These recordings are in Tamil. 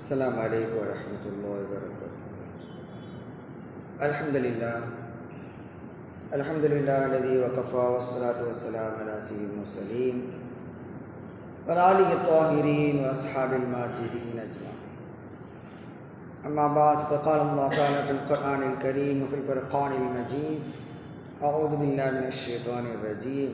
السلام عليكم ورحمة الله وبركاته. الحمد لله. الحمد لله الذي وكفى والصلاة والسلام على سيد المرسلين وآله الطاهرين وأصحاب الماجدين أجمعين. أما بعد فقال الله تعالى في القرآن الكريم وفي الفرقان المجيد أعوذ بالله من الشيطان الرجيم.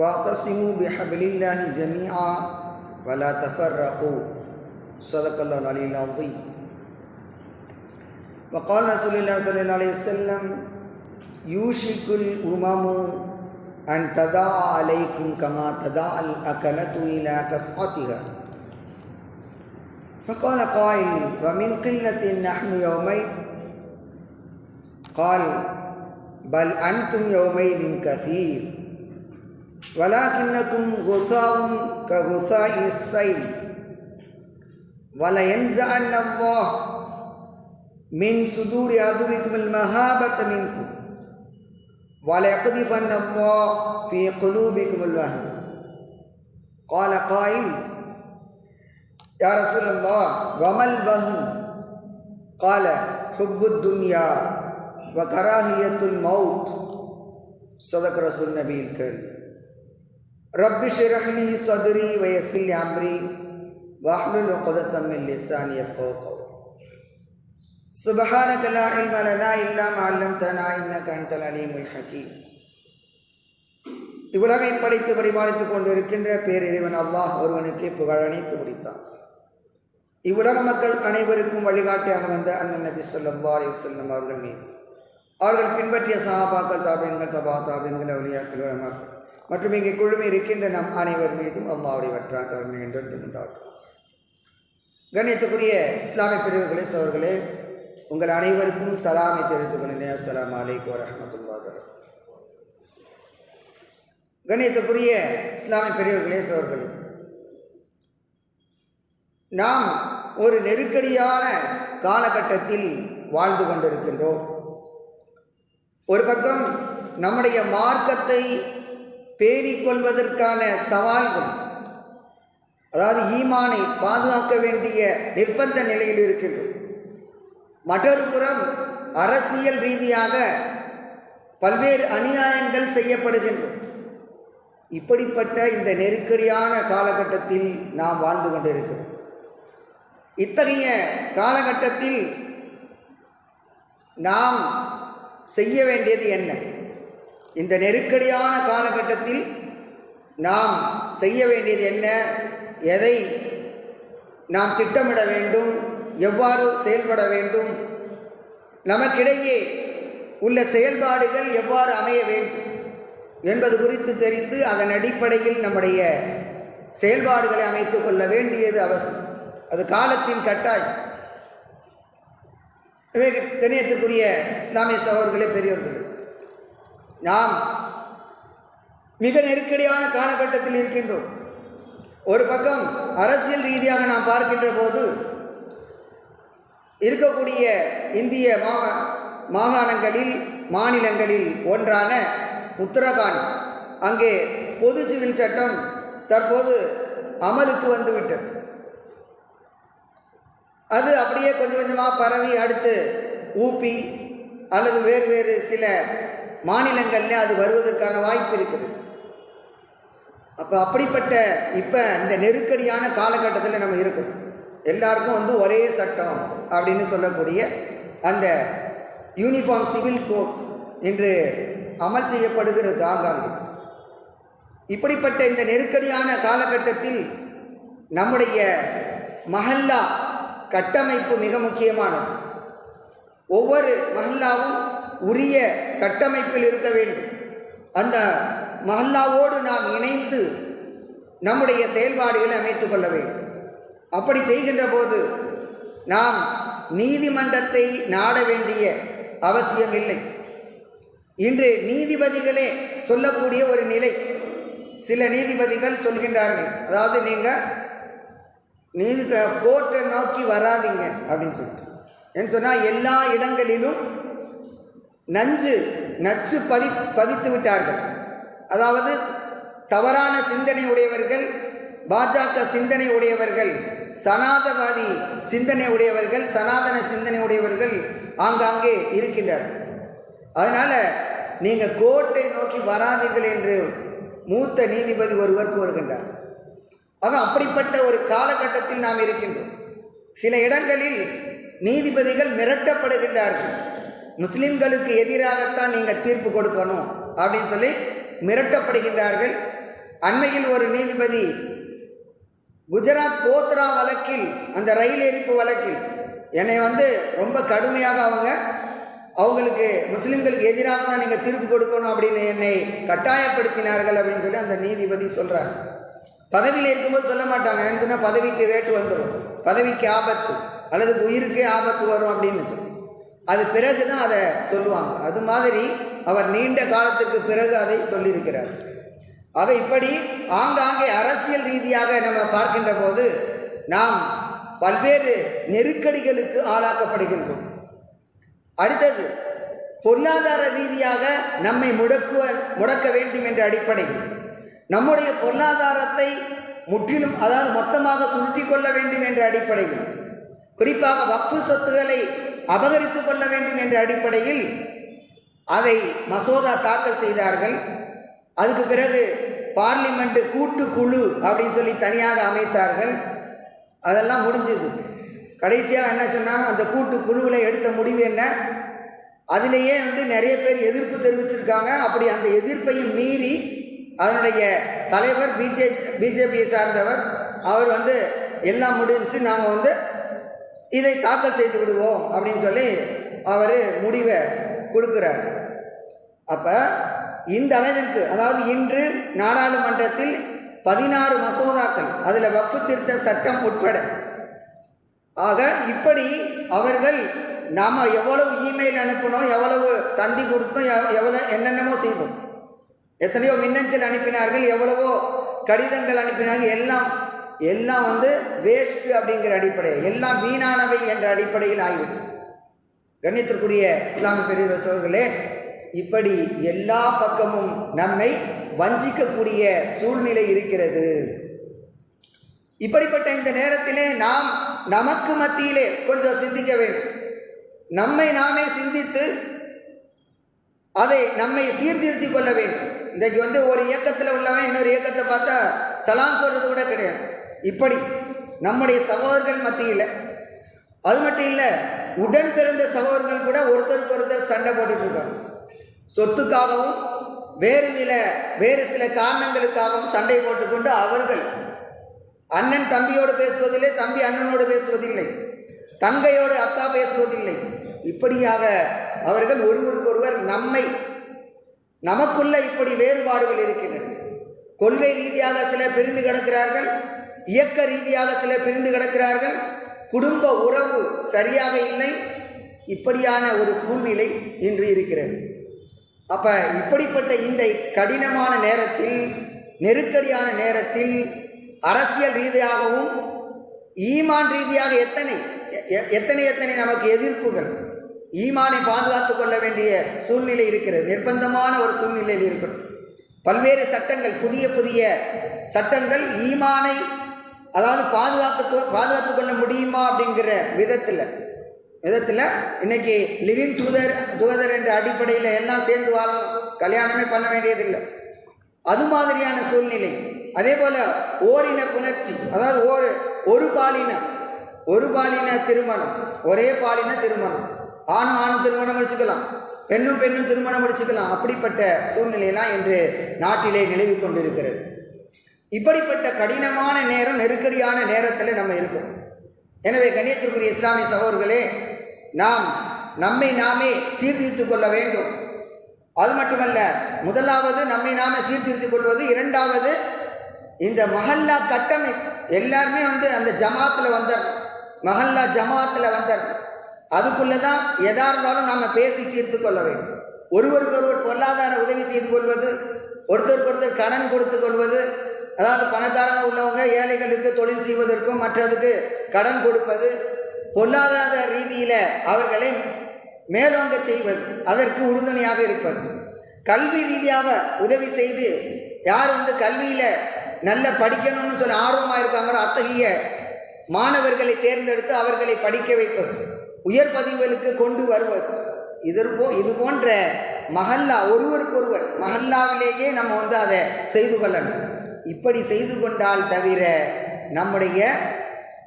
واعتصموا بحبل الله جميعا ولا تفرقوا. صدق الله العلي العظيم. وقال رسول الله صلى الله عليه وسلم يوشك الأمم أن تداع عليكم كما تداع الأكلة إلى كسعتها فقال قائل ومن قلة نحن يومئذ؟ قال بل أنتم يومئذ كثير. ولكنكم غثاء كغثاء السيل. ولينزعن الله من صدور عدوكم المهابة منكم. وليقذفن الله في قلوبكم الوهن قال قائل يا رسول الله وما الوهن قال حب الدنيا وكراهية الموت. صدق رسول النبي الكريم. ரப்பி ஷிரஹ்லி சதுரி வயசில் யாம்ரி வாஹ்லுல் உக்தத்தம் மின் லிஸானி யஃப்கஹு கௌலி. சுபஹானக லா இல்ம லனா இல்லா மா 'அல்லம்தனா இன்னக அன்தல் அலீமுல் ஹகீம். இவ்வுலகை படைத்து பரிபாலித்துக் கொண்டிருக்கின்ற பேரிறைவன் அல்லாஹ் ஒருவனுக்கே புகழ் அணைத்து முடித்தான் இவ்வுலக மக்கள் அனைவருக்கும் வழிகாட்டியாக வந்த அண்ணன் நபி சொல்லா அலிவசல்லம் அவர்கள் மீது. அவர்கள் பின்பற்றிய சஹாபாக்கள் தாபியன்கள் தபா தாபியன்கள் அவளியாக்கள் மற்றும் இங்கே குழுமி இருக்கின்ற நம் அனைவர் மீதும் அல்லாவுடைய வற்றா கருணை என்று உண்டாகும் கண்ணியத்துக்குரிய இஸ்லாமிய பிரிவுகளே சவர்களே உங்கள் அனைவருக்கும் சலாமை தெரிவித்துக் கொண்டேன் அஸ்லாம் அலைக்கு வரமத்துல்லா கண்ணியத்துக்குரிய இஸ்லாமிய பிரிவுகளே சவர்களே நாம் ஒரு நெருக்கடியான காலகட்டத்தில் வாழ்ந்து கொண்டிருக்கின்றோம். ஒரு பக்கம் நம்முடைய மார்க்கத்தை பேணிக்கொள்வதற்கான சவால்கள். அதாவது ஈமானை பாதுகாக்க வேண்டிய நிர்பந்த நிலையில் இருக்கின்றோம் மற்றொரு புறம் அரசியல் ரீதியாக பல்வேறு அநியாயங்கள் செய்யப்படுகின்றன இப்படிப்பட்ட இந்த நெருக்கடியான காலகட்டத்தில் நாம் வாழ்ந்து கொண்டிருக்கிறோம். இத்தகைய காலகட்டத்தில் நாம் செய்ய வேண்டியது என்ன? இந்த நெருக்கடியான காலகட்டத்தில் நாம் செய்ய வேண்டியது என்ன? எதை நாம் திட்டமிட வேண்டும்? எவ்வாறு செயல்பட வேண்டும்? நமக்கிடையே உள்ள செயல்பாடுகள் எவ்வாறு அமைய வேண்டும் என்பது குறித்து தெரிந்து அதன் அடிப்படையில் நம்முடைய செயல்பாடுகளை அமைத்துக் கொள்ள வேண்டியது அவசியம். அது காலத்தின் கட்டாயம். கணியத்துக்குரிய இஸ்லாமிய சகோதரர்களே பெரியவர்கள் நாம் மிக நெருக்கடியான காலகட்டத்தில் இருக்கின்றோம். ஒரு பக்கம் அரசியல் ரீதியாக நாம் பார்க்கின்ற போது இருக்கக்கூடிய இந்திய மா மாகாணங்களில் மாநிலங்களில் ஒன்றான உத்தரகாண்ட் அங்கே பொது சிவில் சட்டம் தற்போது அமலுக்கு வந்துவிட்டது. அது அப்படியே கொஞ்சம் கொஞ்சமாக பரவி அடுத்து ஊபி அல்லது வேறு வேறு சில மாநிலங்களில் அது வருவதற்கான வாய்ப்பு இருக்குது. அப்போ அப்படிப்பட்ட இப்போ இந்த நெருக்கடியான காலகட்டத்தில் நம்ம இருக்கோம். எல்லாருக்கும் வந்து ஒரே சட்டம் அப்படின்னு சொல்லக்கூடிய அந்த யூனிஃபார்ம் சிவில் கோட் என்று அமல் செய்யப்படுகிறது ஆங்காங்கே இப்படிப்பட்ட இந்த நெருக்கடியான காலகட்டத்தில் நம்முடைய மஹல்லா கட்டமைப்பு மிக முக்கியமானது. ஒவ்வொரு மஹல்லாவும் உரிய கட்டமைப்பில் இருக்க வேண்டும். அந்த மஹல்லாவோடு நாம் இணைந்து நம்முடைய செயல்பாடுகளை அமைத்து கொள்ள வேண்டும். அப்படி செய்கின்ற போது நாம் நீதிமன்றத்தை நாட வேண்டிய அவசியம் இல்லை. இன்று நீதிபதிகளே சொல்லக்கூடிய ஒரு நிலை. சில நீதிபதிகள் சொல்கின்றார்கள். அதாவது நீங்கள் நீதி கோர்ட்டை நோக்கி வராதிங்க அப்படின்னு சொல்லிட்டு. என்று சொன்னால் எல்லா இடங்களிலும் நஞ்சு நச்சு பதி பதித்து விட்டார்கள். அதாவது தவறான சிந்தனை உடையவர்கள் பாஜக சிந்தனை உடையவர்கள் சனாதவாதி சிந்தனை உடையவர்கள் சனாதன சிந்தனை உடையவர்கள் ஆங்காங்கே இருக்கின்றார்கள் அதனால் நீங்கள் கோர்ட்டை நோக்கி வராதீர்கள் என்று மூத்த நீதிபதி ஒருவர் கூறுகின்றார். அது அப்படிப்பட்ட ஒரு காலகட்டத்தில் நாம் இருக்கின்றோம். சில இடங்களில் நீதிபதிகள் மிரட்டப்படுகின்றார்கள். முஸ்லிம்களுக்கு எதிராகத்தான் நீங்கள் தீர்ப்பு கொடுக்கணும் அப்படின்னு சொல்லி மிரட்டப்படுகின்றார்கள். அண்மையில் ஒரு நீதிபதி குஜராத் கோத்ரா வழக்கில் அந்த ரயில் எரிப்பு வழக்கில் என்னை வந்து ரொம்ப கடுமையாக அவங்க அவங்களுக்கு முஸ்லீம்களுக்கு எதிராக தான் நீங்கள் தீர்ப்பு கொடுக்கணும் அப்படின்னு என்னை கட்டாயப்படுத்தினார்கள் அப்படின்னு சொல்லி அந்த நீதிபதி சொல்கிறார் பதவியில் இருக்கும்போது சொல்ல மாட்டாங்க. ஏன்னு சொன்னால் பதவிக்கு வேட்டு வந்துடும் பதவிக்கு ஆபத்து அல்லது உயிருக்கே ஆபத்து வரும் அப்படின்னு சொல்லி. அது பிறகு தான் அதை சொல்லுவாங்க. அது மாதிரி அவர் நீண்ட காலத்துக்கு பிறகு அதை சொல்லியிருக்கிறார். ஆக இப்படி ஆங்காங்கே அரசியல் ரீதியாக நம்ம பார்க்கின்ற போது நாம் பல்வேறு நெருக்கடிகளுக்கு ஆளாக்கப்படுகின்றோம். அடுத்தது பொருளாதார ரீதியாக நம்மை முடக்குவ முடக்க வேண்டும் என்ற அடிப்படையில் நம்முடைய பொருளாதாரத்தை முற்றிலும் அதாவது மொத்தமாக சுருட்டி கொள்ள வேண்டும் என்ற அடிப்படையில் குறிப்பாக வக்ஃபு சொத்துக்களை அபகரித்து கொள்ள வேண்டும் என்ற அடிப்படையில் அதை மசோதா தாக்கல் செய்தார்கள். அதுக்கு பிறகு பார்லிமெண்ட் கூட்டுக்குழு அப்படின்னு சொல்லி தனியாக அமைத்தார்கள். அதெல்லாம் முடிஞ்சது. கடைசியாக என்ன சொன்னால் அந்த கூட்டு குழுவில் எடுத்த முடிவு என்ன? அதிலேயே வந்து நிறைய பேர் எதிர்ப்பு தெரிவிச்சிருக்காங்க. அப்படி அந்த எதிர்ப்பையும் மீறி அதனுடைய தலைவர் பிஜே பிஜேபியை சார்ந்தவர் அவர் வந்து எல்லாம் முடிஞ்சு நாங்கள் வந்து இதை தாக்கல் செய்து விடுவோம் அப்படின்னு சொல்லி அவர் முடிவை கொடுக்குறார். அப்போ இந்த அளவிற்கு அதாவது இன்று நாடாளுமன்றத்தில் பதினாறு மசோதாக்கள் அதில் வக்ஃபு திருத்த சட்டம் உட்பட. ஆக இப்படி அவர்கள் நாம் எவ்வளவு இமெயில் அனுப்பினோம் எவ்வளவு தந்தி கொடுத்தோம் எவ்- எவ்வளோ என்னென்னமோ செய்வோம். எத்தனையோ மின்னஞ்சல் அனுப்பினார்கள் எவ்வளவோ கடிதங்கள் அனுப்பினார்கள் எல்லாம் எல்லாம் வந்து வேஸ்ட் அப்படிங்கிற அடிப்படை. எல்லாம் வீணானவை என்ற அடிப்படையில் ஆகிவிட்டது. கண்ணியத்திற்குரிய இஸ்லாமிய பெரிய சோர்களே இப்படி எல்லா பக்கமும் நம்மை வஞ்சிக்கக்கூடிய சூழ்நிலை இருக்கிறது. இப்படிப்பட்ட இந்த நேரத்திலே நாம் நமக்கு மத்தியிலே கொஞ்சம் சிந்திக்க வேண்டும். நம்மை நாமே சிந்தித்து அதை நம்மை சீர்திருத்திக் கொள்ள வேண்டும். இன்றைக்கு வந்து ஒரு இயக்கத்தில் உள்ளவன் இன்னொரு இயக்கத்தை பார்த்தா சலாம் சொல்றது கூட கிடையாது. இப்படி நம்முடைய சகோதரர்கள் மத்தியில் அது மட்டும் இல்லை உடன் பிறந்த சகோதரர்கள் கூட ஒருத்தருக்கு ஒருத்தர் சண்டை போட்டுட்ருக்காங்க சொத்துக்காகவும் வேறு சில வேறு சில காரணங்களுக்காகவும் சண்டை போட்டுக்கொண்டு அவர்கள் அண்ணன் தம்பியோடு பேசுவதில்லை தம்பி அண்ணனோடு பேசுவதில்லை தங்கையோடு அக்கா பேசுவதில்லை. இப்படியாக அவர்கள் ஒருவருக்கொருவர் நம்மை நமக்குள்ள இப்படி வேறுபாடுகள் இருக்கின்றன. கொள்கை ரீதியாக சிலர் பிரிந்து கிடக்கிறார்கள். இயக்க ரீதியாக சிலர் பிரிந்து கிடக்கிறார்கள். குடும்ப உறவு சரியாக இல்லை. இப்படியான ஒரு சூழ்நிலை இன்று இருக்கிறது. அப்போ இப்படிப்பட்ட இந்த கடினமான நேரத்தில் நெருக்கடியான நேரத்தில் அரசியல் ரீதியாகவும் ஈமான் ரீதியாக எத்தனை எத்தனை எத்தனை நமக்கு எதிர்ப்புகள் ஈமானை பாதுகாத்து கொள்ள வேண்டிய சூழ்நிலை இருக்கிறது. நிர்பந்தமான ஒரு சூழ்நிலையில் இருக்கிறது பல்வேறு சட்டங்கள் புதிய புதிய சட்டங்கள் ஈமானை அதாவது பாதுகாத்து பாதுகாத்து கொள்ள முடியுமா அப்படிங்கிற விதத்தில் விதத்தில் இன்னைக்கு லிவிங் தூதர் தூதர் என்ற அடிப்படையில் எல்லாம் சேர்ந்து வாழும் கல்யாணமே பண்ண வேண்டியதில்லை. அது மாதிரியான சூழ்நிலை. அதே போல் ஓரின புணர்ச்சி அதாவது ஒரு ஒரு பாலின ஒரு பாலின திருமணம் ஒரே பாலின திருமணம். ஆணும் ஆணும் திருமணம் முடிச்சுக்கலாம் பெண்ணும் பெண்ணும் திருமணம் முடிச்சுக்கலாம். அப்படிப்பட்ட சூழ்நிலையெல்லாம் இன்று நாட்டிலே நிலவி கொண்டிருக்கிறது. இப்படிப்பட்ட கடினமான நேரம் நெருக்கடியான நேரத்தில் நம்ம இருக்கோம். எனவே கண்ணியத்திற்குரிய இஸ்லாமிய சகோதர்களே நாம் நம்மை நாமே சீர்திருத்திக் கொள்ள வேண்டும். அது மட்டுமல்ல முதலாவது நம்மை நாமே சீர்திருத்திக் கொள்வது இரண்டாவது இந்த மஹல்லா கட்டமைப்பு எல்லாருமே வந்து அந்த ஜமாத்தில் வந்தார் மஹல்லா ஜமாத்தில் வந்தார். அதுக்குள்ளே தான் எதா இருந்தாலும் நாம் பேசி தீர்த்து கொள்ள வேண்டும். ஒருவருக்கு ஒருவர் பொருளாதார உதவி செய்து கொள்வது ஒருத்தருக்கு ஒருத்தர் கடன் கொடுத்து கொள்வது அதாவது பணக்காரங்க உள்ளவங்க ஏழைகளுக்கு தொழில் செய்வதற்கும் மற்றதுக்கு கடன் கொடுப்பது பொருளாதார ரீதியில் அவர்களை மேலோங்க செய்வது அதற்கு உறுதுணையாக இருப்பது. கல்வி ரீதியாக உதவி செய்து யார் வந்து கல்வியில் நல்ல படிக்கணும்னு சொல்லி ஆர்வமாக இருக்காங்களோ அத்தகைய மாணவர்களை தேர்ந்தெடுத்து அவர்களை படிக்க வைப்பது உயர் பதிவுகளுக்கு கொண்டு வருவது. இது இது போன்ற மஹல்லா ஒருவருக்கொருவர் மஹல்லாவிலேயே நம்ம வந்து அதை செய்து கொள்ளணும். இப்படி செய்து கொண்டால் தவிர நம்முடைய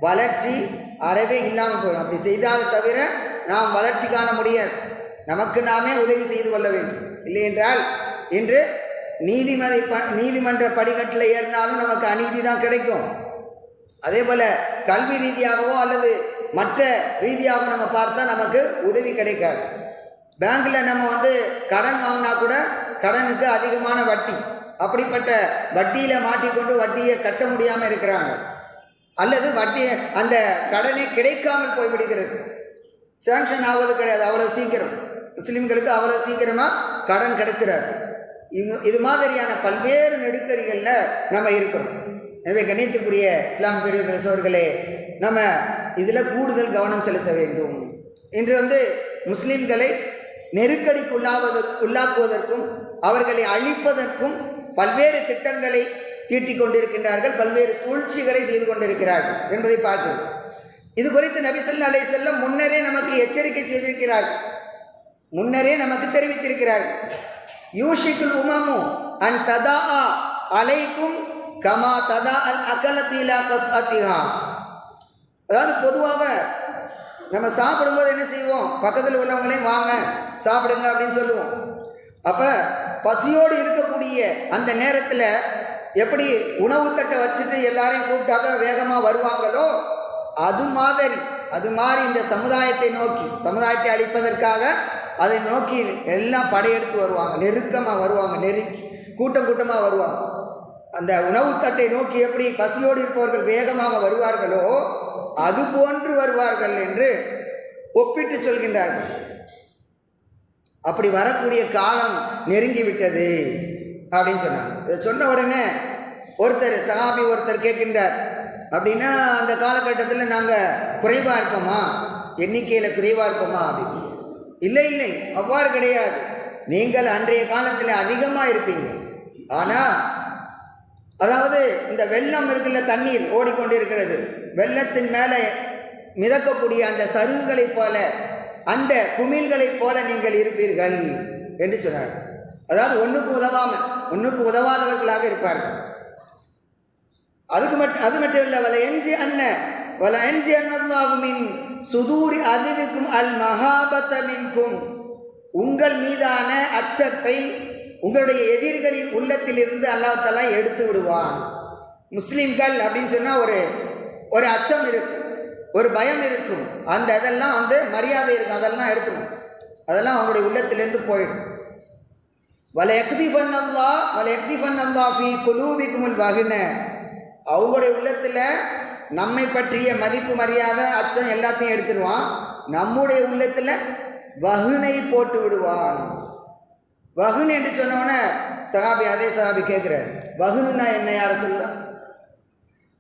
வளர்ச்சி அறவே இல்லாமல் போயிடும். அப்படி செய்தால் தவிர நாம் வளர்ச்சி காண முடியாது. நமக்கு நாமே உதவி செய்து கொள்ள வேண்டும். இல்லை என்றால் இன்று நீதிமதி ப நீதிமன்ற படிக்கட்டில் ஏறினாலும் நமக்கு அநீதி தான் கிடைக்கும். அதே போல் கல்வி ரீதியாகவோ அல்லது மற்ற ரீதியாகவோ நம்ம பார்த்தா நமக்கு உதவி கிடைக்காது. பேங்க்கில் நம்ம வந்து கடன் வாங்கினா கூட கடனுக்கு அதிகமான வட்டி. அப்படிப்பட்ட வட்டியில் மாட்டிக்கொண்டு வட்டியை கட்ட முடியாமல் இருக்கிறாங்க. அல்லது வட்டி அந்த கடனே கிடைக்காமல் போய்விடுகிறது. சேங்ஷன் ஆவது கிடையாது அவ்வளோ சீக்கிரம். முஸ்லீம்களுக்கு அவ்வளோ சீக்கிரமாக கடன் கிடைச்சிடாது இது இது மாதிரியான பல்வேறு நெடுக்கறிகளில் நம்ம இருக்கிறோம். எனவே கணித்துக்குரிய இஸ்லாம் பிரிவு அவர்களே நம்ம இதில் கூடுதல் கவனம் செலுத்த வேண்டும். இன்று வந்து முஸ்லீம்களை நெருக்கடிக்கு உள்ளாவது உள்ளாக்குவதற்கும் அவர்களை அழிப்பதற்கும் பல்வேறு திட்டங்களை தீட்டிக் கொண்டிருக்கின்றார்கள் பல்வேறு சூழ்ச்சிகளை செய்து கொண்டிருக்கிறார்கள் என்பதை பார்க்கிறோம். இது குறித்து நபிசல்லா அலை செல்லம் முன்னரே நமக்கு எச்சரிக்கை செய்திருக்கிறார்கள் முன்னரே நமக்கு தெரிவித்திருக்கிறார்கள் யூஷிக்குல் உமமு அன் ததா அலைக்கும் கமா ததா அல் அகலத்தீலா கஸ்அத்திஹா. அதாவது பொதுவாக நம்ம சாப்பிடும்போது என்ன செய்வோம்? பக்கத்தில் உள்ளவங்களையும் வாங்க சாப்பிடுங்க அப்படின்னு சொல்லுவோம். அப்போ பசியோடு இருக்கக்கூடிய அந்த நேரத்தில் எப்படி உணவு தட்டை வச்சுட்டு எல்லாரையும் கூப்பிட்டாக்க வேகமாக வருவாங்களோ? அது மாதிரி அது மாதிரி இந்த சமுதாயத்தை நோக்கி சமுதாயத்தை அழிப்பதற்காக அதை நோக்கி எல்லாம் படையெடுத்து வருவாங்க. நெருக்கமாக வருவாங்க நெருக்கி கூட்டம் கூட்டமாக வருவாங்க. அந்த உணவு தட்டை நோக்கி எப்படி பசியோடு இருப்பவர்கள் வேகமாக வருவார்களோ அது போன்று வருவார்கள் என்று ஒப்பிட்டு சொல்கின்றார்கள். அப்படி வரக்கூடிய காலம் நெருங்கி விட்டது அப்படின்னு சொன்னாங்க. இதை சொன்ன உடனே ஒருத்தர் சகாபி ஒருத்தர் கேட்கின்றார். அப்படின்னா அந்த காலகட்டத்தில் நாங்கள் குறைவாக இருப்போமா? எண்ணிக்கையில் குறைவாக இருப்போமா? அப்படின்னு. இல்லை இல்லை அவ்வாறு கிடையாது. நீங்கள் அன்றைய காலத்தில் அதிகமாக இருப்பீங்க. ஆனால் அதாவது இந்த வெள்ளம் இருக்குல்ல தண்ணீர் ஓடிக்கொண்டிருக்கிறது. வெள்ளத்தின் மேலே மிதக்கக்கூடிய அந்த சருகுகளைப் போல அந்த குமிழ்களைப் போல நீங்கள் இருப்பீர்கள் என்று சொன்னார். அதாவது ஒன்றுக்கு உதவாமல் ஒன்றுக்கு உதவாதவர்களாக இருப்பார்கள். அதுக்கு மட்டும் அது மட்டும் இல்லை வல என்சி அண்ண வல என்சி அண்ணாகுமின் சுதூரி அதுவுக்கும் அல் மகாபத்தமின்கும் உங்கள் மீதான அச்சத்தை உங்களுடைய எதிரிகளின் உள்ளத்தில் இருந்து எடுத்து விடுவான். முஸ்லீம்கள் அப்படின்னு சொன்னால் ஒரு ஒரு அச்சம் இருக்கும் ஒரு பயம் இருக்கும். அந்த இதெல்லாம் வந்து மரியாதை இருக்கும். அதெல்லாம் எடுத்துடும் அதெல்லாம் அவங்களுடைய உள்ளத்திலேருந்து போயிடும். வல எக்திஃபன் பண்ணல்லா வல எக்தி பண்ணல்லா ஃபி குலூபிக்குமுல் வகுன. அவங்களுடைய உள்ளத்தில் நம்மை பற்றிய மதிப்பு மரியாதை அச்சம் எல்லாத்தையும் எடுத்துடுவான் நம்முடைய உள்ளத்தில் வகுனை போட்டு விடுவான். வகுன் என்று சொன்னோன்னே சகாபி அதே சகாபி கேட்குறார். வகுனுன்னா என்ன? யாரை சொல்கிறான்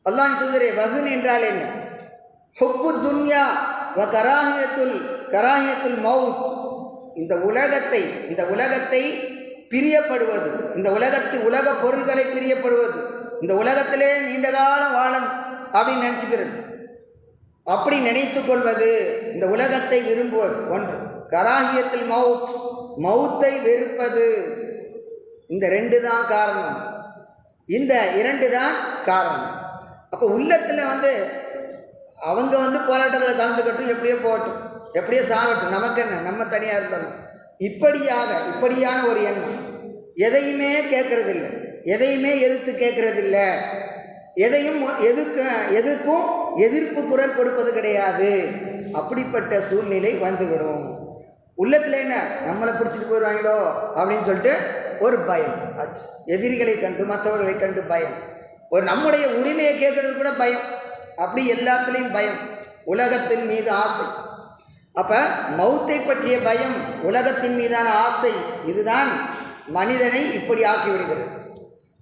அல்லான்னு சொல்கிறேன் வகுன் என்றால் என்ன? ஹொப்பு துன்யா வ கராகியத்துல் கராகியத்துல் மவுத் இந்த உலகத்தை இந்த உலகத்தை பிரியப்படுவது இந்த உலகத்து உலக பொருள்களை பிரியப்படுவது இந்த உலகத்திலே நீண்ட காலம் வாழணும் அப்படின்னு நினச்சிக்கிறது. அப்படி நினைத்து கொள்வது இந்த உலகத்தை விரும்புவது ஒன்று. கராகியத்தில் மவுத் மவுத்தை வெறுப்பது. இந்த ரெண்டு தான் காரணம். இந்த இரண்டு தான் காரணம். அப்போ உள்ளத்தில் வந்து அவங்க வந்து போராட்டத்தில் கலந்துக்கட்டும் எப்படியோ போகட்டும். எப்படியோ சாகட்டும். நமக்கு என்ன? நம்ம தனியாக இருந்தாலும் இப்படியாக இப்படியான ஒரு எண்ணம். எதையுமே கேட்கறதில்ல. எதையுமே எதிர்த்து கேட்கறதில்ல. எதையும் எதுக்க எதுக்கும் எதிர்ப்பு குரல் கொடுப்பது கிடையாது. அப்படிப்பட்ட சூழ்நிலை வந்துவிடும். உள்ளத்தில் என்ன? நம்மளை பிடிச்சிட்டு போயிடுவாங்களோ அப்படின்னு சொல்லிட்டு ஒரு பயம். ஆச்சு எதிரிகளை கண்டு மற்றவர்களை கண்டு பயம். ஒரு நம்முடைய உரிமையை கேட்கறது கூட பயம். அப்படி எல்லாத்துலேயும் பயம். உலகத்தின் மீது ஆசை. அப்போ மௌத்தை பற்றிய பயம் உலகத்தின் மீதான ஆசை. இதுதான் மனிதனை இப்படி ஆக்கி விடுகிறது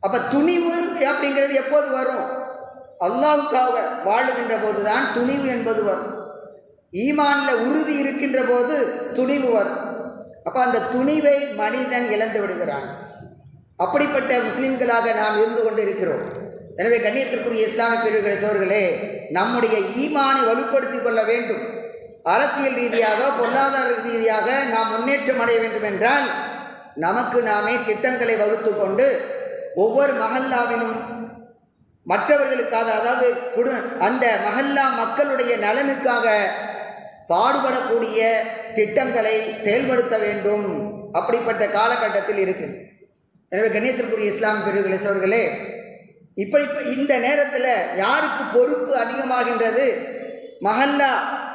அப்போ துணிவு அப்படிங்கிறது எப்போது வரும்? அல்லாவுக்காக வாழுகின்ற போது தான் துணிவு என்பது வரும். ஈமானில் உறுதி இருக்கின்ற போது துணிவு வரும். அப்போ அந்த துணிவை மனிதன் இழந்து விடுகிறான். அப்படிப்பட்ட முஸ்லிம்களாக நாம் இருந்து கொண்டு இருக்கிறோம் எனவே கண்ணியத்திற்குரிய இஸ்லாமிய பிரிவுகளை சோர்களே நம்முடைய ஈமானை வலுப்படுத்திக் கொள்ள வேண்டும். அரசியல் ரீதியாக பொருளாதார ரீதியாக நாம் முன்னேற்றம் அடைய வேண்டும் என்றால் நமக்கு நாமே திட்டங்களை வகுத்து கொண்டு ஒவ்வொரு மகல்லாவினும் மற்றவர்களுக்காக அதாவது குடு அந்த மஹல்லா மக்களுடைய நலனுக்காக பாடுபடக்கூடிய திட்டங்களை செயல்படுத்த வேண்டும். அப்படிப்பட்ட காலகட்டத்தில் இருக்குது எனவே கண்ணியத்திற்குரிய இஸ்லாம் பிரிவுகளை சோர்களே இப்படி இந்த நேரத்தில் யாருக்கு பொறுப்பு அதிகமாகின்றது? மகல்லா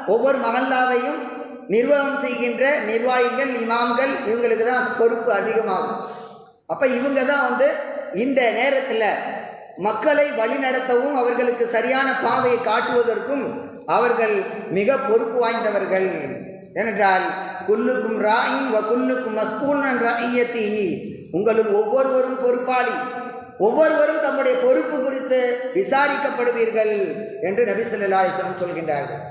ஒவ்வொரு மகல்லாவையும் நிர்வாகம் செய்கின்ற நிர்வாகிகள் இமாம்கள் இவங்களுக்கு தான் பொறுப்பு அதிகமாகும். அப்போ இவங்க தான் வந்து இந்த நேரத்தில் மக்களை வழிநடத்தவும் அவர்களுக்கு சரியான பாதையை காட்டுவதற்கும் அவர்கள் மிக பொறுப்பு வாய்ந்தவர்கள். ஏனென்றால் குல்லுக்கும் ராயின் வ குல்லுக்கும் மஸ்கூன் ராயத்தி உங்களும் ஒவ்வொருவரும் பொறுப்பாளி. ஒவ்வொருவரும் தம்முடைய பொறுப்பு குறித்து விசாரிக்கப்படுவீர்கள் என்று நபி சொல்கின்றார்கள்.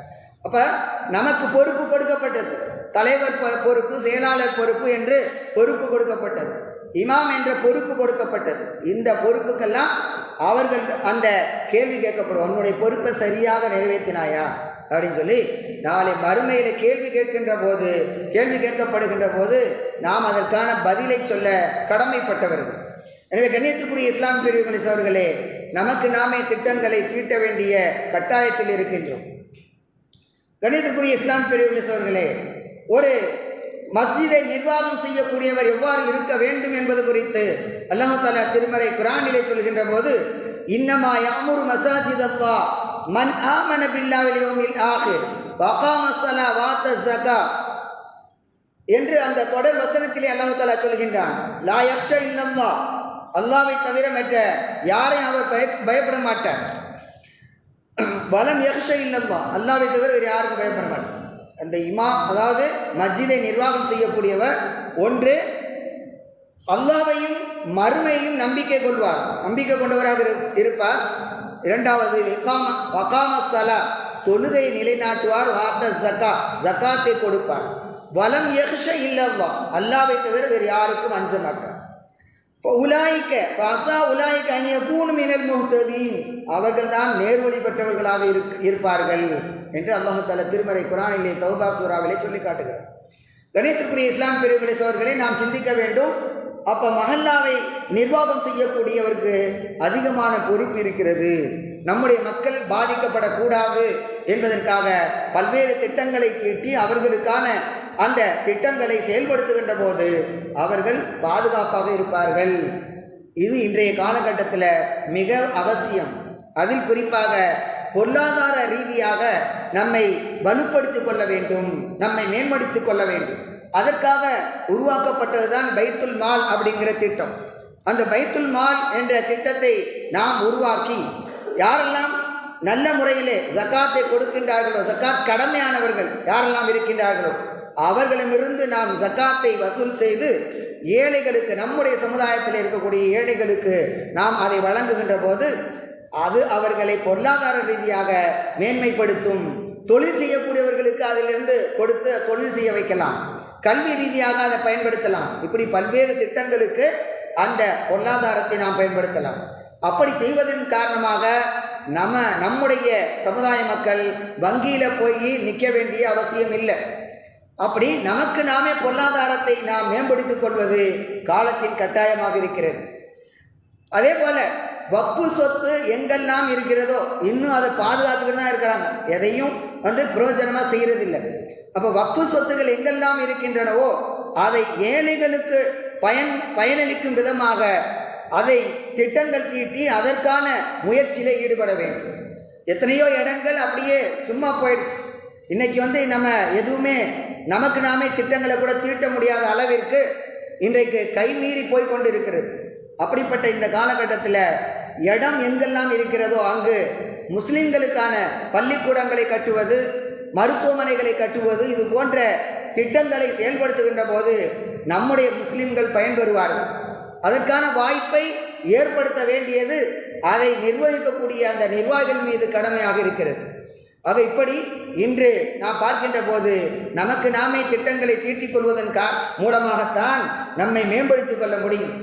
அப்போ நமக்கு பொறுப்பு கொடுக்கப்பட்டது. தலைவர் பொறுப்பு செயலாளர் பொறுப்பு என்று பொறுப்பு கொடுக்கப்பட்டது. இமாம் என்ற பொறுப்பு கொடுக்கப்பட்டது. இந்த பொறுப்புக்கெல்லாம் அவர்கள் அந்த கேள்வி கேட்கப்படும். உன்னுடைய பொறுப்பை சரியாக நிறைவேற்றினாயா? அப்படின்னு சொல்லி நாளை மறுமையில் கேள்வி கேட்கின்ற போது கேள்வி கேட்கப்படுகின்ற போது நாம் அதற்கான பதிலை சொல்ல கடமைப்பட்டவர்கள். எனவே கண்ணியத்துக்குரிய இஸ்லாம் பிரிவுகளை அவர்களே நமக்கு நாமே திட்டங்களை தீட்ட வேண்டிய கட்டாயத்தில் இருக்கின்றோம். கணிதக்குரிய இஸ்லாம் பிரிவுகளை அவர்களே ஒரு மஸ்ஜிதை நிர்வாகம் செய்யக்கூடியவர் எவ்வாறு இருக்க வேண்டும் என்பது குறித்து அல்லாஹால திருமறை குரானிலே சொல்கின்ற போது இன்னமா யாமுர் மசாஜித் அல்லா மன் ஆமன பில்லாவில் யோமில் ஆஹிர் வகாம மசாலா வாத்த ஜகா என்று அந்த தொடர் வசனத்திலே அல்லாஹால சொல்கின்றான். லா யக்ஷ இல்லல்லா அல்லாவை தவிர மற்ற யாரையும் அவர் பய பயப்பட மாட்டார். வலம் யக்ஷ இல்லல்லா. அல்லாவை தவிர வேறு யாருக்கும் பயப்பட மாட்டார். அந்த இமா அதாவது மஸ்ஜிதை நிர்வாகம் செய்யக்கூடியவர் ஒன்று அல்லாவையும் மறுமையும் நம்பிக்கை கொள்வார். நம்பிக்கை கொண்டவராக இரு- இருப்பார். இரண்டாவது இகாம வகாம சலா. தொழுகையை நிலைநாட்டுவார். வாத்த ஜக்கா. ஜக்காத்தை கொடுப்பார். வலம் யக்ஷ இல்லல்லா. அல்லாவை தவிர வேறு யாருக்கும் அஞ்ச மாட்டார். அவர்கள் தான் நேர்வழி பெற்றவர்களாக இருக்- இருப்பார்கள் என்று அல்லாஹ் திருமறை குரானிலே தௌபா சூறாவிலே சொல்லி காட்டுகிறார். கணியத்திற்குரிய இஸ்லாம் பிரிவுகளை சோர்களே நாம் சிந்திக்க வேண்டும். அப்போ மஹல்லாவை நிர்வாகம் செய்யக்கூடியவருக்கு அதிகமான பொறுப்பு இருக்கிறது. நம்முடைய மக்கள் பாதிக்கப்படக்கூடாது என்பதற்காக பல்வேறு திட்டங்களை தீட்டி அவர்களுக்கான அந்த திட்டங்களை செயல்படுத்துகின்ற போது அவர்கள் பாதுகாப்பாக இருப்பார்கள். இது இன்றைய காலகட்டத்தில் மிக அவசியம். அதில் குறிப்பாக பொருளாதார ரீதியாக நம்மை வலுப்படுத்திக் கொள்ள வேண்டும் நம்மை மேம்படுத்திக் கொள்ள வேண்டும். அதற்காக உருவாக்கப்பட்டதுதான் பைத்துல் மால் அப்படிங்கிற திட்டம். அந்த பைத்துல் மால் என்ற திட்டத்தை நாம் உருவாக்கி யாரெல்லாம் நல்ல முறையிலே ஜக்காத்தை கொடுக்கின்றார்களோ ஜக்காத் கடமையானவர்கள் யாரெல்லாம் இருக்கின்றார்களோ அவர்களிடமிருந்து நாம் ஜக்காத்தை வசூல் செய்து ஏழைகளுக்கு நம்முடைய சமுதாயத்தில் இருக்கக்கூடிய ஏழைகளுக்கு நாம் அதை வழங்குகின்ற போது அது அவர்களை பொருளாதார ரீதியாக மேன்மைப்படுத்தும் தொழில் செய்யக்கூடியவர்களுக்கு அதிலிருந்து கொடுத்து தொழில் செய்ய வைக்கலாம். கல்வி ரீதியாக அதை பயன்படுத்தலாம். இப்படி பல்வேறு திட்டங்களுக்கு அந்த பொருளாதாரத்தை நாம் பயன்படுத்தலாம். அப்படி செய்வதன் காரணமாக நம்ம நம்முடைய சமுதாய மக்கள் வங்கியில் போய் நிற்க வேண்டிய அவசியம் இல்லை. அப்படி நமக்கு நாமே பொருளாதாரத்தை நாம் மேம்படுத்திக் கொள்வது காலத்தின் கட்டாயமாக இருக்கிறது. அதே போல வப்பு சொத்து எங்கெல்லாம் இருக்கிறதோ இன்னும் அதை பாதுகாத்துக்கிட்டு தான் இருக்கிறாங்க. எதையும் வந்து பிரயோஜனமாக செய்கிறதில்லை அப்போ வப்பு சொத்துகள் எங்கெல்லாம் இருக்கின்றனவோ அதை ஏழைகளுக்கு பயன் பயனளிக்கும் விதமாக அதை திட்டங்கள் தீட்டி அதற்கான முயற்சியில் ஈடுபட வேண்டும். எத்தனையோ இடங்கள் அப்படியே சும்மா போயிடுச்சு. இன்றைக்கி வந்து நம்ம எதுவுமே நமக்கு நாமே திட்டங்களை கூட தீட்ட முடியாத அளவிற்கு இன்றைக்கு கைமீறி போய் கொண்டு இருக்கிறது அப்படிப்பட்ட இந்த காலகட்டத்தில் இடம் எங்கெல்லாம் இருக்கிறதோ அங்கு முஸ்லிம்களுக்கான பள்ளிக்கூடங்களை கட்டுவது மருத்துவமனைகளை கட்டுவது இது போன்ற திட்டங்களை செயல்படுத்துகின்ற போது நம்முடைய முஸ்லிம்கள் பயன்பெறுவார்கள். அதற்கான வாய்ப்பை ஏற்படுத்த வேண்டியது அதை நிர்வகிக்கக்கூடிய அந்த நிர்வாகிகள் மீது கடமையாக இருக்கிறது. ஆக இப்படி இன்று நாம் பார்க்கின்ற போது நமக்கு நாமே திட்டங்களை தீட்டிக் கொள்வதன் கா மூலமாகத்தான் நம்மை மேம்படுத்திக் கொள்ள முடியும்.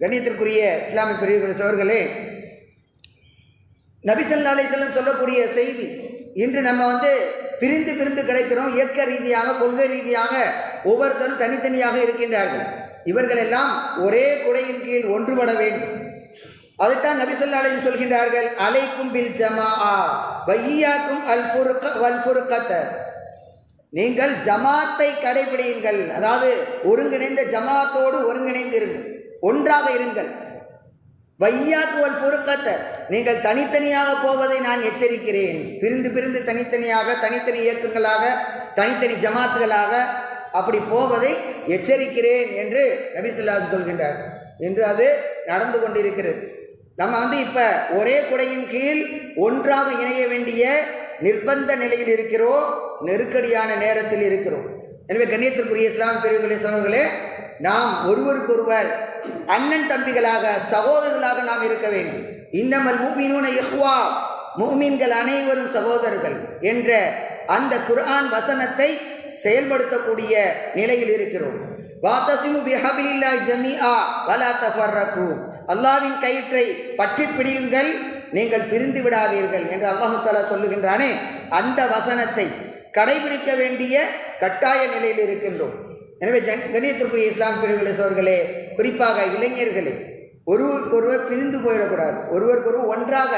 கண்ணியத்திற்குரிய இஸ்லாமிய பிரிவுகள் சவர்களே நபிசல்லா அலிஸ்லம் சொல்லக்கூடிய செய்தி இன்று நம்ம வந்து பிரிந்து பிரிந்து கிடைக்கிறோம். இயக்க ரீதியாக கொள்கை ரீதியாக ஒவ்வொருத்தரும் தனித்தனியாக இருக்கின்றார்கள். இவர்கள் எல்லாம் ஒரே குடையின் கீழ் ஒன்றுபட வேண்டும். அதைத்தான் நபிசல்லாலையும் சொல்கின்றார்கள் அலைக்கும் பில் ஜமா வையாக்கும் அல் புருக்க வல் நீங்கள் ஜமாத்தை கடைபிடியுங்கள் அதாவது ஒருங்கிணைந்த ஜமாத்தோடு ஒருங்கிணைந்து இருங்கள் ஒன்றாக இருங்கள். வையாக்குவல் பொறுக்கத்த நீங்கள் தனித்தனியாக போவதை நான் எச்சரிக்கிறேன். பிரிந்து பிரிந்து தனித்தனியாக தனித்தனி இயக்கங்களாக தனித்தனி ஜமாத்துகளாக அப்படி போவதை எச்சரிக்கிறேன் என்று நபிசுல்லாது சொல்கின்றார். என்று அது நடந்து கொண்டிருக்கிறது. நம்ம வந்து இப்போ ஒரே குடையின் கீழ் ஒன்றாக இணைய வேண்டிய நிர்பந்த நிலையில் இருக்கிறோம் நெருக்கடியான நேரத்தில் இருக்கிறோம். எனவே கண்ணியத்திற்குரிய இஸ்லாம் பிரிவுகளே சகோதரர்களே நாம் ஒருவருக்கொருவர் அண்ணன் தம்பிகளாக சகோதரர்களாக நாம் இருக்க வேண்டும். இன்னமல் மூமினூன எஹ்வா மூமின்கள் அனைவரும் சகோதரர்கள் என்ற அந்த குர்ஆன் வசனத்தை செயல்படுத்தக்கூடிய நிலையில் இருக்கிறோம். வாத்தசிமு பிஹபிலில்லாஹ் ஜமீஆ வலா தஃபர்ரகு. அல்லாவின் கயிற்றை பற்றி பிடியுங்கள் நீங்கள் பிரிந்து விடாதீர்கள் என்று அல்லாஹு சொல்லுகின்றானே. அந்த வசனத்தை கடைபிடிக்க வேண்டிய கட்டாய நிலையில் இருக்கின்றோம். எனவே ஜன் கணியத்திற்குரிய இஸ்லாம் பிரிவுகளை சோர்களே குறிப்பாக இளைஞர்களே ஒருவருக்கு ஒருவர் பிரிந்து போயிடக்கூடாது. ஒருவருக்கொருவர் ஒன்றாக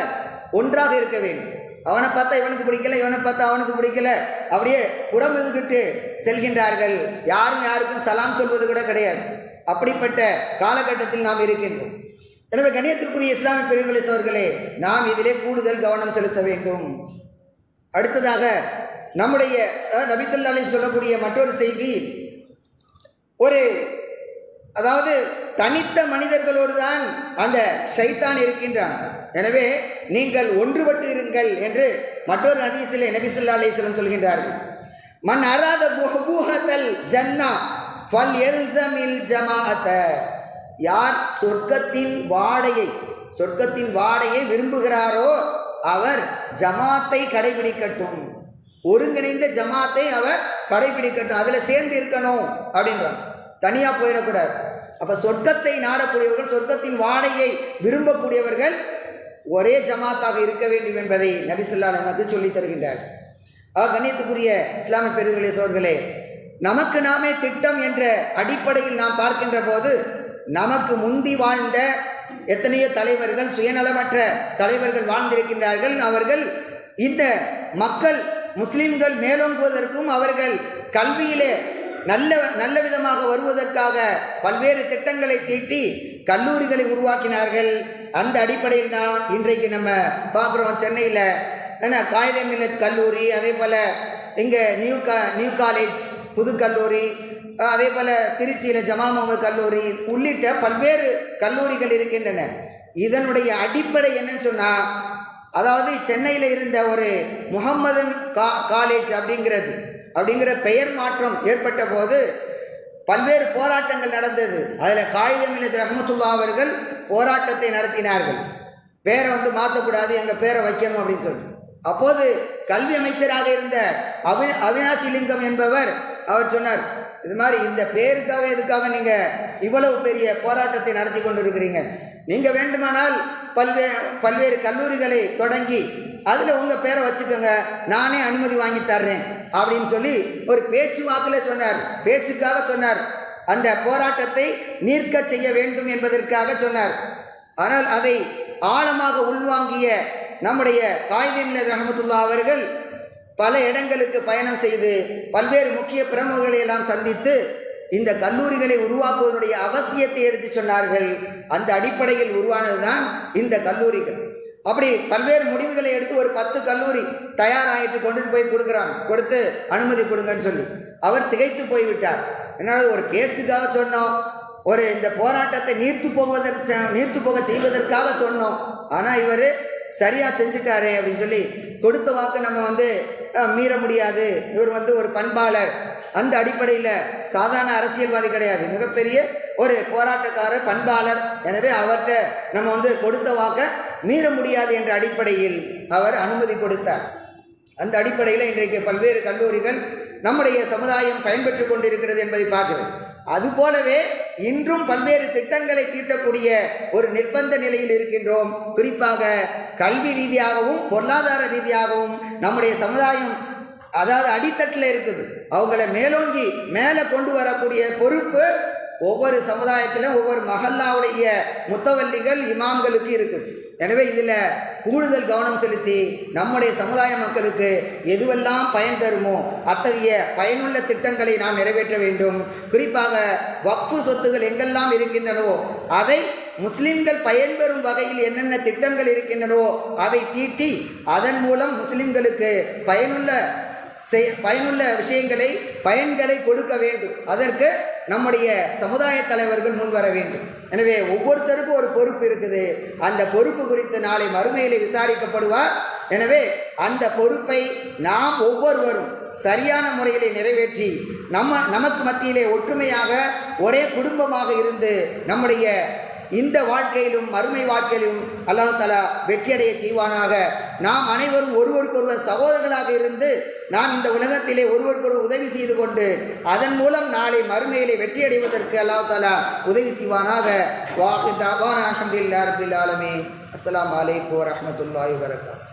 ஒன்றாக இருக்க வேண்டும். அவனை பார்த்தா இவனுக்கு பிடிக்கல இவனை பார்த்தா அவனுக்கு பிடிக்கல. அப்படியே புறம் செல்கின்றார்கள். யாரும் யாருக்கும் சலாம் சொல்வது கூட கிடையாது. அப்படிப்பட்ட காலகட்டத்தில் நாம் இருக்கின்றோம். எனவே கணியத்திற்குரிய இஸ்லாமிய பிரிவுகளை அவர்களே நாம் இதிலே கூடுதல் கவனம் செலுத்த வேண்டும். அடுத்ததாக நம்முடைய நபிசல்லாலே சொல்லக்கூடிய மற்றொரு செய்தி ஒரு அதாவது தனித்த மனிதர்களோடு தான் அந்த ஷைத்தான் இருக்கின்றான். எனவே நீங்கள் ஒன்றுபட்டு இருங்கள் என்று மற்றொரு ஹதீஸிலே நபிசுல்லா அலிஸ்லம் சொல்கின்றார்கள். மன் அராத புஹபூஹத்தல் ஜன்னா ஃபல் எல்சமில் ஜமாஅத்த. யார் சொர்க்கத்தின் வாடையை சொர்க்கத்தின் வாடையை விரும்புகிறாரோ அவர் ஜமாத்தை கடைபிடிக்கட்டும். ஒருங்கிணைந்த ஜமாத்தை அவர் கடைபிடிக்கட்டும். அதில் சேர்ந்து இருக்கணும் அப்படின்றான். தனியாக போயிடக்கூடாது. அப்போ சொர்க்கத்தை நாடக்கூடியவர்கள் சொர்க்கத்தின் வாடையை விரும்பக்கூடியவர்கள் ஒரே ஜமாத்தாக இருக்க வேண்டும் என்பதை நபிசுல்லா நமக்கு சொல்லித் தருகின்றார். ஆ கண்ணியத்துக்குரிய இஸ்லாமிய பெருகளே சோர்களே நமக்கு நாமே திட்டம் என்ற அடிப்படையில் நாம் பார்க்கின்ற போது நமக்கு முந்தி வாழ்ந்த எத்தனையோ தலைவர்கள் சுயநலமற்ற தலைவர்கள் வாழ்ந்திருக்கின்றார்கள். அவர்கள் இந்த மக்கள் முஸ்லிம்கள் மேலோங்குவதற்கும் அவர்கள் கல்வியிலே நல்ல நல்ல விதமாக வருவதற்காக பல்வேறு திட்டங்களை தீட்டி கல்லூரிகளை உருவாக்கினார்கள். அந்த அடிப்படையில் தான் இன்றைக்கு நம்ம பார்க்குறோம் சென்னையில். என்ன காகித மில்லத் கல்லூரி அதே போல் இங்கே நியூ கா நியூ காலேஜ் புது கல்லூரி அதே போல் திருச்சியில் ஜமா முகமது கல்லூரி உள்ளிட்ட பல்வேறு கல்லூரிகள் இருக்கின்றன. இதனுடைய அடிப்படை என்னன்னு சொன்னால் அதாவது சென்னையில் இருந்த ஒரு முகம்மதன் கா காலேஜ் அப்படிங்கிறது. அப்படிங்கிற பெயர் மாற்றம் ஏற்பட்ட போது பல்வேறு போராட்டங்கள் நடந்தது. அதில் காகிதமில்லத் ரஹமத்துல்லா அவர்கள் போராட்டத்தை நடத்தினார்கள். பேரை வந்து மாற்றக்கூடாது எங்கள் பேரை வைக்கணும் அப்படின்னு சொல்லி. அப்போது கல்வி அமைச்சராக இருந்த அவி அவினாசி லிங்கம் என்பவர் அவர் சொன்னார் இது மாதிரி இந்த பேருக்காக எதுக்காக நீங்கள் இவ்வளவு பெரிய போராட்டத்தை நடத்தி கொண்டு இருக்கிறீங்க நீங்கள் வேண்டுமானால் பல்வே பல்வேறு கல்லூரிகளை தொடங்கி அதில் உங்கள் பேரை வச்சுக்கோங்க. நானே அனுமதி வாங்கி தர்றேன். அப்படின்னு சொல்லி ஒரு பேச்சு வாக்கில் சொன்னார். பேச்சுக்காக சொன்னார். அந்த போராட்டத்தை நீர்க்க செய்ய வேண்டும் என்பதற்காக சொன்னார். ஆனால் அதை ஆழமாக உள்வாங்கிய நம்முடைய காயிதமின் ரஹமத்துல்லா அவர்கள் பல இடங்களுக்கு பயணம் செய்து பல்வேறு முக்கிய பிரமுகர்களை எல்லாம் சந்தித்து இந்த கல்லூரிகளை உருவாக்குவதனுடைய அவசியத்தை எடுத்து சொன்னார்கள். அந்த அடிப்படையில் உருவானதுதான் இந்த கல்லூரிகள். அப்படி பல்வேறு முடிவுகளை எடுத்து ஒரு பத்து கல்லூரி தயாராகிட்டு கொண்டுட்டு போய் கொடுக்குறான். கொடுத்து அனுமதி கொடுங்கன்னு சொல்லி. அவர் திகைத்து போய்விட்டார். என்னால் ஒரு பேச்சுக்காக சொன்னோம். ஒரு இந்த போராட்டத்தை நீர்த்து போவதற்கு நீர்த்து போக செய்வதற்காக சொன்னோம். ஆனால் இவர் சரியாக செஞ்சுட்டாரே அப்படின்னு சொல்லி கொடுத்த வாக்கு நம்ம வந்து மீற முடியாது. இவர் வந்து ஒரு பண்பாளர். அந்த அடிப்படையில் சாதாரண அரசியல்வாதி கிடையாது. மிகப்பெரிய ஒரு போராட்டக்காரர் பண்பாளர். எனவே அவர்கிட்ட நம்ம வந்து கொடுத்த வாக்க மீற முடியாது என்ற அடிப்படையில் அவர் அனுமதி கொடுத்தார். அந்த அடிப்படையில் இன்றைக்கு பல்வேறு கல்லூரிகள் நம்முடைய சமுதாயம் பயன்பெற்று கொண்டிருக்கிறது என்பதை பார்க்கிறோம். அதுபோலவே இன்றும் பல்வேறு திட்டங்களை தீட்டக்கூடிய ஒரு நிர்பந்த நிலையில் இருக்கின்றோம். குறிப்பாக கல்வி ரீதியாகவும் பொருளாதார ரீதியாகவும் நம்முடைய சமுதாயம் அதாவது அடித்தட்டில் இருக்குது. அவங்கள மேலோங்கி மேலே கொண்டு வரக்கூடிய பொறுப்பு ஒவ்வொரு சமுதாயத்திலும் ஒவ்வொரு மஹல்லாவுடைய முத்தவல்லிகள் இமாம்களுக்கு இருக்குது. எனவே இதில் கூடுதல் கவனம் செலுத்தி நம்முடைய சமுதாய மக்களுக்கு எதுவெல்லாம் பயன் தருமோ அத்தகைய பயனுள்ள திட்டங்களை நாம் நிறைவேற்ற வேண்டும். குறிப்பாக வக்ஃபு சொத்துகள் எங்கெல்லாம் இருக்கின்றனவோ அதை முஸ்லிம்கள் பயன்பெறும் வகையில் என்னென்ன திட்டங்கள் இருக்கின்றனவோ அதை தீட்டி அதன் மூலம் முஸ்லிம்களுக்கு பயனுள்ள செய் பயனுள்ள விஷயங்களை பயன்களை கொடுக்க வேண்டும். அதற்கு நம்முடைய சமுதாய தலைவர்கள் முன்வர வேண்டும். எனவே ஒவ்வொருத்தருக்கும் ஒரு பொறுப்பு இருக்குது. அந்த பொறுப்பு குறித்து நாளை மறுமையிலே விசாரிக்கப்படுவார். எனவே அந்த பொறுப்பை நாம் ஒவ்வொருவரும் சரியான முறையிலே நிறைவேற்றி நம்ம நமக்கு மத்தியிலே ஒற்றுமையாக ஒரே குடும்பமாக இருந்து நம்முடைய இந்த வாழ்க்கையிலும் மறுமை வாழ்க்கையிலும் அல்லா தலா வெற்றியடைய செய்வானாக. நாம் அனைவரும் ஒருவருக்கொருவர் சகோதரர்களாக இருந்து நாம் இந்த உலகத்திலே ஒருவருக்கொருவர் உதவி செய்து கொண்டு அதன் மூலம் நாளை மறுமையிலே வெற்றியடைவதற்கு அல்லா தலா உதவி செய்வானாக. வாஹி தாபான் அஹமதுல்லா ரபில் ஆலமீன். அஸ்லாம் அலைக்கும் வரமத்துல்லாஹி வரகாத்